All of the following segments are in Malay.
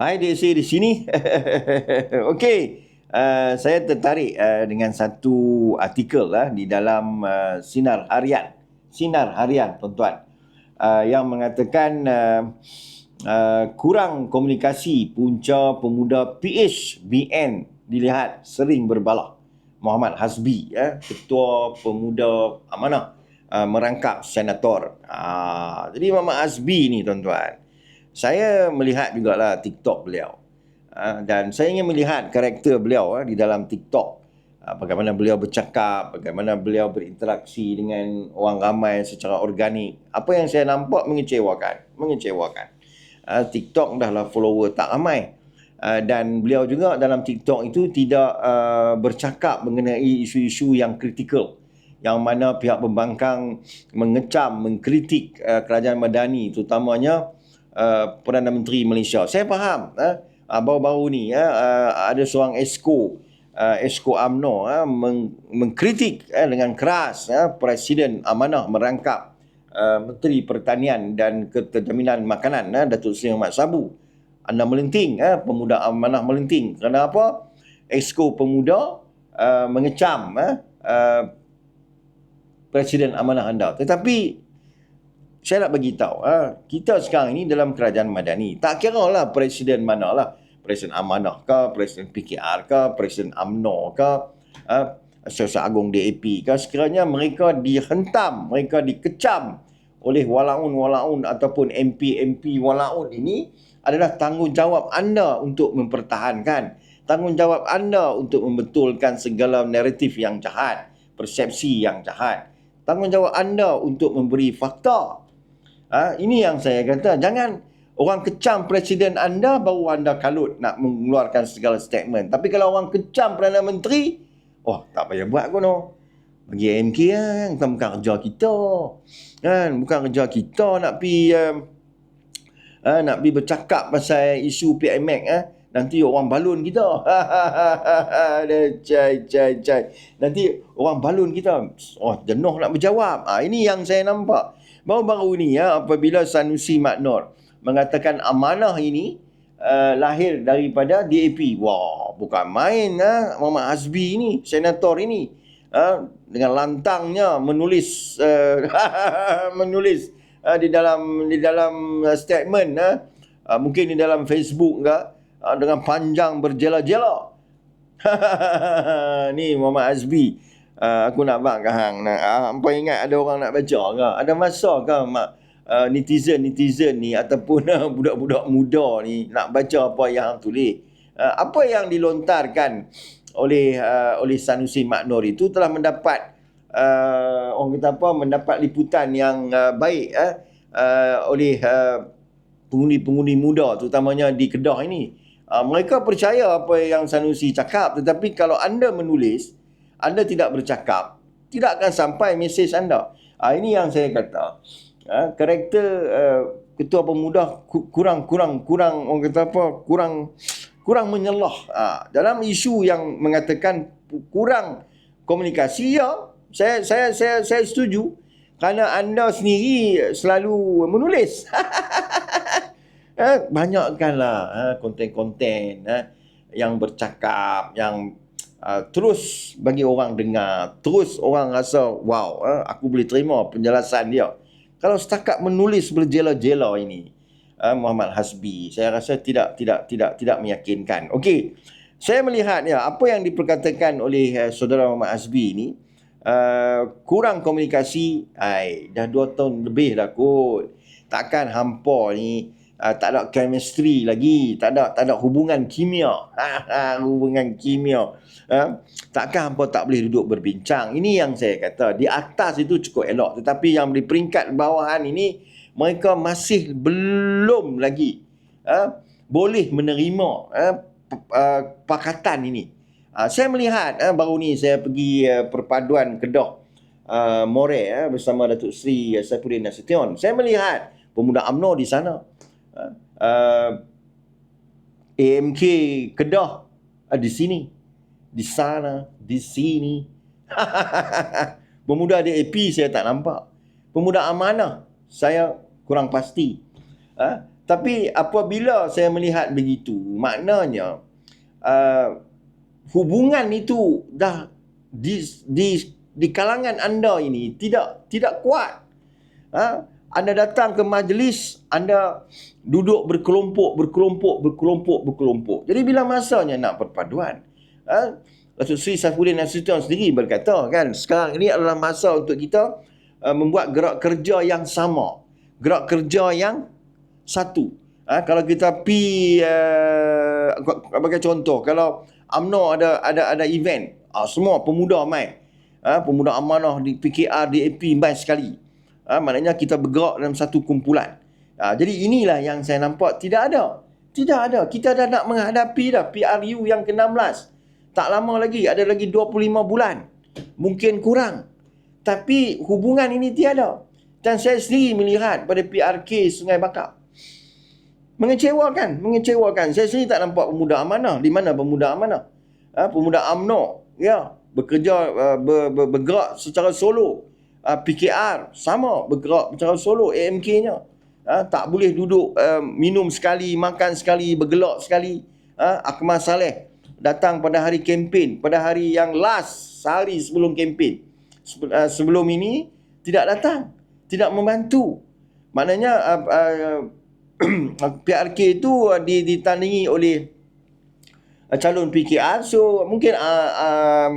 Hai DC di sini. Okey, uh, saya tertarik uh, dengan satu artikel uh, di dalam uh, Sinar Harian. Sinar Harian, tuan-tuan. Uh, yang mengatakan uh, uh, kurang komunikasi punca pemuda PHBN dilihat sering berbalah. Muhammad Hasbi, uh, Ketua Pemuda Amanah uh, merangkap senator. Uh, jadi Muhammad Hasbi ni, tuan-tuan saya melihat juga lah TikTok beliau. Uh, dan saya ingin melihat karakter beliau uh, di dalam TikTok. Uh, bagaimana beliau bercakap, bagaimana beliau berinteraksi dengan orang ramai secara organik. Apa yang saya nampak mengecewakan. Mengecewakan. Uh, TikTok dah lah follower tak ramai. Dan beliau juga dalam TikTok itu tidak bercakap mengenai isu-isu yang kritikal yang mana pihak pembangkang mengecam, mengkritik uh, kerajaan Madani terutamanya Uh, Perdana Menteri Malaysia. Saya faham uh, baru-baru ni uh, ada seorang esko uh, esko AMNO uh, meng- mengkritik uh, dengan keras uh, Presiden amanah merangkap uh, Menteri Pertanian dan Keterjaminan Makanan uh, Datuk Seri Ahmad Sabu. Anda melenting uh, pemuda amanah melenting. Kerana apa? Esko pemuda uh, mengecam uh, uh, Presiden amanah anda. Tetapi saya nak bagi tahu, ha, kita sekarang ini dalam kerajaan madani. Tak kira lah presiden mana lah. Presiden Amanah ke, Presiden PKR ke, Presiden AMNO ke, ha, Asosiasi Agung DAP ke. Sekiranya mereka dihentam, mereka dikecam oleh walaun-walaun ataupun MP-MP walaun ini adalah tanggungjawab anda untuk mempertahankan. Tanggungjawab anda untuk membetulkan segala naratif yang jahat, persepsi yang jahat. Tanggungjawab anda untuk memberi fakta Ha, ini yang saya kata. Jangan orang kecam presiden anda baru anda kalut nak mengeluarkan segala statement. Tapi kalau orang kecam Perdana Menteri, oh tak payah buat kono. Bagi MK kan, bukan, bukan kerja kita. Kan, bukan kerja kita nak pi um, uh, nak pi bercakap pasal isu PMX eh. Nanti orang balun kita. cai, cai, cai. Nanti orang balun kita. Oh, jenuh nak berjawab. Ah, ini yang saya nampak. Baru-baru ni ya apabila Sanusi Maknor mengatakan amanah ini uh, lahir daripada DAP. Wah, bukan main ha Muhammad Hasbi ini, senator ini. Uh, dengan lantangnya menulis uh, menulis uh, di dalam di dalam statement uh, uh, mungkin di dalam Facebook ke uh, dengan panjang berjela-jela. ni Muhammad Hasbi uh, aku nak bang ke hang? Nak uh, apa ingat ada orang nak baca ke? Ada masa ke mak? Uh, netizen netizen ni ataupun uh, budak-budak muda ni nak baca apa yang hang tulis. Uh, apa yang dilontarkan oleh uh, oleh Sanusi Maknur itu telah mendapat uh, orang kata apa? Mendapat liputan yang uh, baik uh, uh, oleh uh, pengundi-pengundi muda terutamanya di Kedah ini. Uh, mereka percaya apa yang Sanusi cakap tetapi kalau anda menulis anda tidak bercakap, tidak akan sampai mesej anda. Ha, ini yang saya kata. Ha, karakter uh, ketua pemuda kurang kurang kurang orang kata apa? Kurang kurang menyelah. Ha, dalam isu yang mengatakan kurang komunikasi ya, saya saya saya saya setuju kerana anda sendiri selalu menulis. ha, banyakkanlah ha, konten-konten ha, yang bercakap, yang uh, terus bagi orang dengar, terus orang rasa wow, uh, aku boleh terima penjelasan dia. Kalau setakat menulis berjela-jela ini uh, Muhammad Hasbi, saya rasa tidak tidak tidak tidak meyakinkan. Okey. Saya melihat ya apa yang diperkatakan oleh uh, saudara Muhammad Hasbi ini uh, kurang komunikasi. Ai, dah dua tahun lebih dah kot. Takkan hampa ni uh, tak ada chemistry lagi, tak ada tak ada hubungan kimia. hubungan kimia. Uh, takkan hampa tak boleh duduk berbincang. Ini yang saya kata, di atas itu cukup elok, tetapi yang di peringkat bawahan ini mereka masih belum lagi uh, boleh menerima uh, pakatan ini. Uh, saya melihat uh, baru ni saya pergi uh, perpaduan Kedah uh, More uh, bersama Datuk Seri uh, Saifuddin Nasution. Saya melihat pemuda UMNO di sana uh, AMK Kedah uh, di sini di sana di sini pemuda DAP saya tak nampak pemuda amanah saya kurang pasti uh, Tapi apabila saya melihat begitu, maknanya uh, hubungan itu dah di, di, di kalangan anda ini tidak tidak kuat. Ha? Anda datang ke majlis, anda duduk berkelompok, berkelompok, berkelompok, berkelompok. Jadi bila masanya nak perpaduan, ha? Datuk Sri Saifuddin Nasution sendiri berkata kan, sekarang ini adalah masa untuk kita uh, membuat gerak kerja yang sama. Gerak kerja yang satu. Ha? Kalau kita pi uh, bagi contoh, kalau AMNO ada ada ada event, uh, semua pemuda main. Ha? Pemuda amanah di PKR, DAP main sekali ha, maknanya kita bergerak dalam satu kumpulan. Ha, jadi inilah yang saya nampak tidak ada. Tidak ada. Kita dah nak menghadapi dah PRU yang ke-16. Tak lama lagi, ada lagi 25 bulan. Mungkin kurang. Tapi hubungan ini tiada. Dan saya sendiri melihat pada PRK Sungai Bakar. Mengecewakan, mengecewakan. Saya sendiri tak nampak pemuda amanah. Di mana pemuda amanah? Ha, pemuda AMNO. Ya, bekerja, uh, ber, ber, bergerak secara solo uh, ah, PKR sama bergerak secara solo AMK-nya. Uh, ah, tak boleh duduk uh, minum sekali, makan sekali, bergelak sekali. Uh, Akmal Saleh datang pada hari kempen, pada hari yang last, sehari sebelum kempen. Uh, sebelum ini tidak datang, tidak membantu. Maknanya uh, uh, PRK itu uh, ditandingi oleh uh, calon PKR so mungkin uh, uh,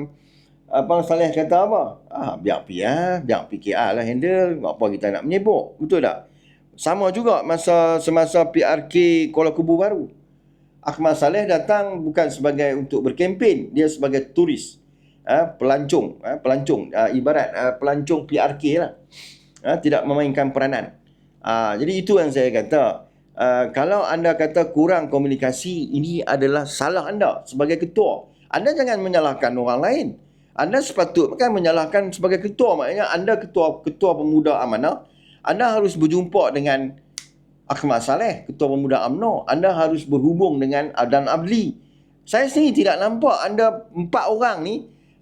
Abang Saleh kata apa? Ah, biar PR, biar PKR lah handle. Apa kita nak menyebut? Betul tak? Sama juga masa semasa PRK Kuala Kubu baru. Ahmad Saleh datang bukan sebagai untuk berkempen. Dia sebagai turis. Ha, pelancong. Ha, pelancong. Ha, ibarat ha, pelancong PRK lah. Ha, tidak memainkan peranan. Ha, jadi itu yang saya kata. Uh, kalau anda kata kurang komunikasi, ini adalah salah anda sebagai ketua. Anda jangan menyalahkan orang lain. Anda sepatutnya menyalahkan sebagai ketua maknanya anda ketua ketua pemuda amanah anda harus berjumpa dengan Ahmad Saleh ketua pemuda AMNO anda harus berhubung dengan Adan Abli saya sendiri tidak nampak anda empat orang ni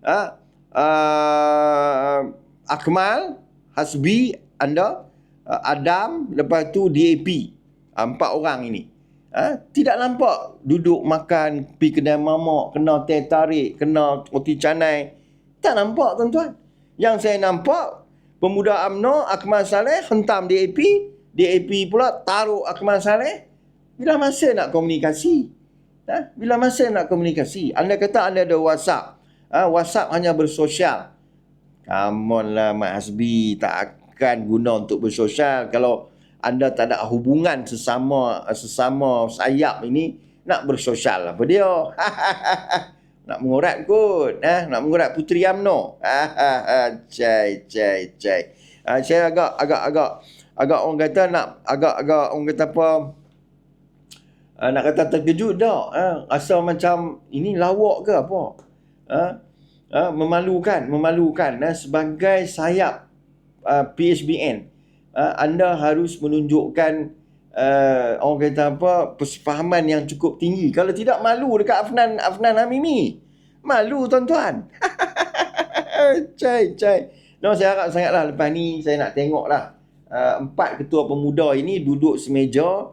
uh, uh, Akmal Hasbi anda uh, Adam lepas tu DAP uh, empat orang ini Ha? Tidak nampak duduk makan, pergi kedai mamak, kena teh tarik, kena roti canai. Tak nampak tuan-tuan. Yang saya nampak, pemuda UMNO Akmal Saleh hentam DAP. DAP pula taruh Akmal Saleh. Bila masa nak komunikasi? Ha? Bila masa nak komunikasi? Anda kata anda ada WhatsApp. Ha? WhatsApp hanya bersosial. Come on lah Mak Hasbi. Tak akan guna untuk bersosial. Kalau anda tak ada hubungan sesama sesama sayap ini, nak bersosial apa dia? nak mengurat kot eh nak mengurat puteri amno. Cai cai cai uh, saya agak agak agak agak orang kata nak agak agak orang kata apa? Uh, nak kata terkejut dah eh rasa macam ini lawak ke apa? Uh, uh, memalukan memalukan eh sebagai sayap uh, PHBN uh, anda harus menunjukkan uh, orang kata apa persefahaman yang cukup tinggi. Kalau tidak malu dekat Afnan Afnan Amimi malu tuan-tuan. Cai cai. No saya harap sangatlah lepas ni saya nak tengok lah uh, empat ketua pemuda ini duduk semeja.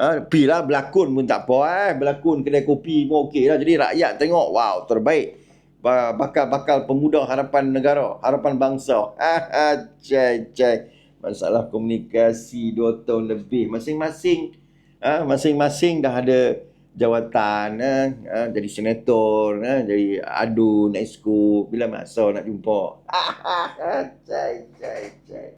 Uh, pi lah berlakon pun tak apa eh. Berlakon kedai kopi pun okey lah. Jadi rakyat tengok wow terbaik. Bakal-bakal pemuda harapan negara harapan bangsa. Cai cai masalah komunikasi dua tahun lebih. Masing-masing ah masing-masing dah ada jawatan ah, ah jadi senator ah, jadi adu exco bila masa nak jumpa? Cai cai cai